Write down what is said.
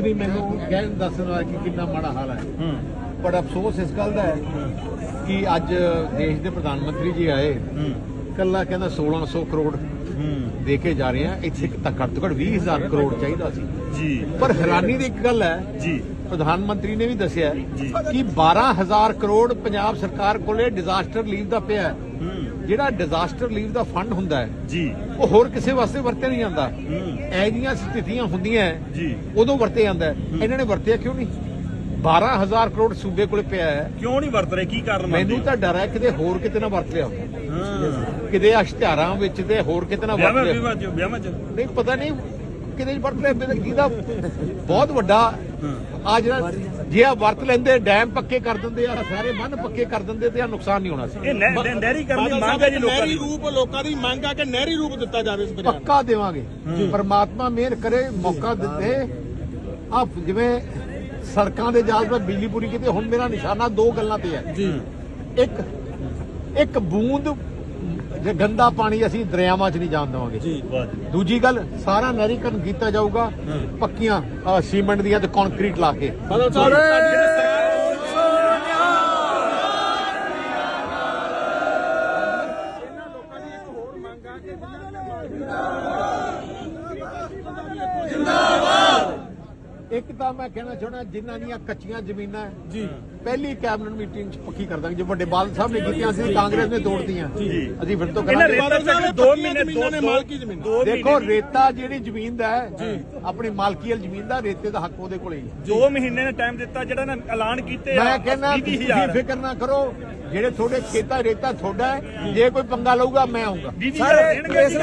ਮੌਜੂਦ ਨਹੀਂ ਮੈਨੂੰ ਕਹਿ ਦੱਸਣ ਵਾਲਾ ਕਿ ਕਿੰਨਾ ਮਾੜਾ ਹਾਲ ਹੈ। ਪਰ ਅਫਸੋਸ ਇਸ ਗੱਲ ਦਾ ਹੈ ਕਿ ਅੱਜ ਦੇਸ਼ ਦੇ ਪ੍ਰਧਾਨ ਮੰਤਰੀ ਜੀ ਆਏ। ਕੱਲਾ ਕਹਿੰਦਾ 1600 ਕਰੋੜ ਦੇ ਕੇ ਜਾ ਰਹੇ ਆ ਇੱਥੇ ਤਾਂ ਘੱਟ ਤੋਂ ਘੱਟ 20000 ਕਰੋੜ ਚਾਹੀਦਾ ਸੀ। ਜੀ। ਪਰ ਹੈਰਾਨੀ ਦੀ ਇੱਕ ਗੱਲ ਹੈ ਜੀ। ਪ੍ਰਧਾਨ ਮੰਤਰੀ ਨੇ ਵੀ ਦੱਸਿਆ। ਕਿ 12000 ਕਰੋੜ ਪੰਜਾਬ ਸਰਕਾਰ ਕੋਲੇ ਡਿਜ਼ਾਸਟਰ ਲੀਵ ਦਾ ਪਿਆ ਹੂੰ। ਜਿਹੜਾ ਡਿਜ਼ਾਸਟਰ ਲੀਵ ਦਾ ਫੰਡ ਹੁੰਦਾ ਹੈ ਜੀ। ਉਹ ਹੋਰ ਕਿਸੇ ਵਾਸਤੇ ਵਰਤਿਆ ਨਹੀਂ ਜਾਂਦਾ। ਹੂੰ। ਇਹ ਜੀਆਂ ਸਥਿਤੀਆਂ ਹੁੰਦੀਆਂ ਹੈ, ਜੀ। ਉਦੋਂ ਵਰਤਿਆ ਜਾਂਦਾ। ਇਹਨਾਂ ਨੇ ਵਰਤਿਆ ਕਿਉਂ ਨਹੀਂ? 12000 ਕਰੋੜ ਸੂਬੇ ਕੋਲੇ ਪਿਆ ਹੈ। ਕਿਉਂ ਨਹੀਂ ਵਰਤ ਰਹੇ? ਕੀ ਕਾਰਨ ਮੈਨੂੰ? ਤਾਂ ਡਰ ਹੈ ਕਿਤੇ ਹੋਰ ਕਿਤੇ ਨਾ ਵਰਤ ਲਿਆ ਹੋਵੇ। ਹਾਂ। ਕਿਤੇ ਇਸ਼ਤਿਹਾਰਾਂ ਵਿੱਚ ਤੇ ਹੋਰ ਕਿਤੇ ਨਾ ਵਰਤ ਲਿਆ। ਵਿਆਹਾਂ ਚ। ਨਹੀਂ ਪਤਾ ਨਹੀਂ ਕਿਤੇ ਵਰਤ ਲਿਆ। ਜਿਹਦਾ ਬਹੁਤ ਵੱਡਾ ਆ ਜਿਹੜਾ ਜੇ ਆ ਵਰਤ ਲੈਂਦੇ ਡੈਮ ਪੱਕੇ ਕਰ ਦਿੰਦੇ ਆ ਸਾਰੇ ਬੰਨ ਪੱਕੇ ਕਰ ਦਿੰਦੇ ਤੇ ਆ ਨੁਕਸਾਨ ਨਹੀਂ ਹੋਣਾ ਸੀ। ਇਹ ਨਹਿ- ਨਹਿ- ਨਹਿਰੀ ਕਰਨ ਦੀ ਮੰਗ ਹੈ ਜੀ ਲੋਕਾਂ ਨਹਿਰੀ ਦੀ। ਰੂਪ ਲੋਕਾਂ ਦੀ ਮੰਗ ਆ ਕਿ ਨਹਿਰੀ ਰੂਪ ਦਿੱਤਾ ਜਾਵੇ ਇਸ ਬਾਜ਼ਾਰ ਪੱਕਾ ਦੇਵਾਂਗੇ। ਪਰਮਾਤਮਾ ਮਿਹਰ ਕਰੇ ਮੌਕਾ ਦਿੱਤੇ। ਆ ਜਿਵੇਂ ਸੜਕਾਂ ਦੇ ਜਾਲ 'ਤੇ ਬਿਜਲੀ ਪੂਰੀ ਕੀਤੀ ਹੁਣ ਮੇਰਾ ਨਿਸ਼ਾਨਾ ਦੋ ਗੱਲਾਂ ਤੇ ਹੈ। ਜੀ। ਇੱਕ ਇੱਕ ਬੂੰਦ ਜੇ ਗੰਦਾ ਪਾਣੀ ਅਸੀਂ ਦਰਿਆਵਾਂ 'ਚ ਨਹੀਂ ਜਾਣ ਦੇਵਾਂਗੇ। ਜੀ ਵਾਹ ਜੀ ਦੂਜੀ ਗੱਲ ਸਾਰਾ ਨਹਿਰੀਕਰਨ ਕੀਤਾ ਜਾਊਗਾ ਪੱਕੀਆਂ ਅ, ਸੀਮੈਂਟ ਦੀਆਂ ਤੇ ਕੰਕਰੀਟ ਲਾ ਕੇ। ਬਾਦਲ ਸਾਹਿਬ ਇੱਕ ਤਾਂ ਮੈਂ ਕਹਿਣਾ ਚਾਹੁੰਦਾ ਜਿਨ੍ਹਾਂ ਦੀਆਂ ਕੱਚੀਆਂ ਜ਼ਮੀਨਾਂ ਹੈ, ਜੀ। ਪਹਿਲੀ ਕੈਬਨਿਟ ਮੀਟਿੰਗ 'ਚ ਪੱਕੀ ਕਰ ਦਾਂਗੇ। ਜੋ ਵੱਡੇ ਬਾਦਲ ਸਾਹਿਬ ਨੇ ਕੀਤੀਆਂ ਸੀ ਕਾਂਗਰਸ ਨੇ ਤੋੜਤੀਆਂ। ਜੀ। ਅਸੀਂ ਫਿਰ ਤੋਂ ਕਰਾਂਗੇ। ਬਾਦਲ ਸਾਹਿਬ ਨੇ ਦੋ ਪੱਕੀਆਂ ਮਹੀਨੇ ਜ਼ਮੀਨਾਂ ਨੇ ਦੋ- ਮਾਲਕੀ ਜ਼ਮੀਨ। ਦੇਖੋ ਰੇਤਾ ਜਿਹੜੀ ਜ਼ਮੀਨ ਦਾ ਹੈ ਆਪਣੀ ਮਾਲਕੀ ਵਾਲੀ ਜ਼ਮੀਨ ਦਾ ਰੇਤੇ ਦਾ ਹੱਕ ਉਹਦੇ ਕੋਲੇ ਹੀ ਹੈ। ਦੋ ਮਹੀਨੇ ਦਾ ਟਾਈਮ ਦਿੱਤਾ ਜਿਹੜਾ ਨਾ ਐਲਾਨ ਕੀਤੇ ਮੈਂ ਕਹਿੰਦਾ ਤੁਸੀਂ। ਫਿਕਰ ਨਾ ਕਰੋ ਜਿਹੜੇ ਤੁਹਾਡੇ ਖੇਤਾਂ ਰੇਤਾ ਤੁਹਾਡਾ ਹੈ ਜੇ। ਕੋਈ ਪੰਗਾ ਲਊਗਾ ਮੈਂ ਆਉਂਗਾ ਦੇਣਗੇ ਇਸ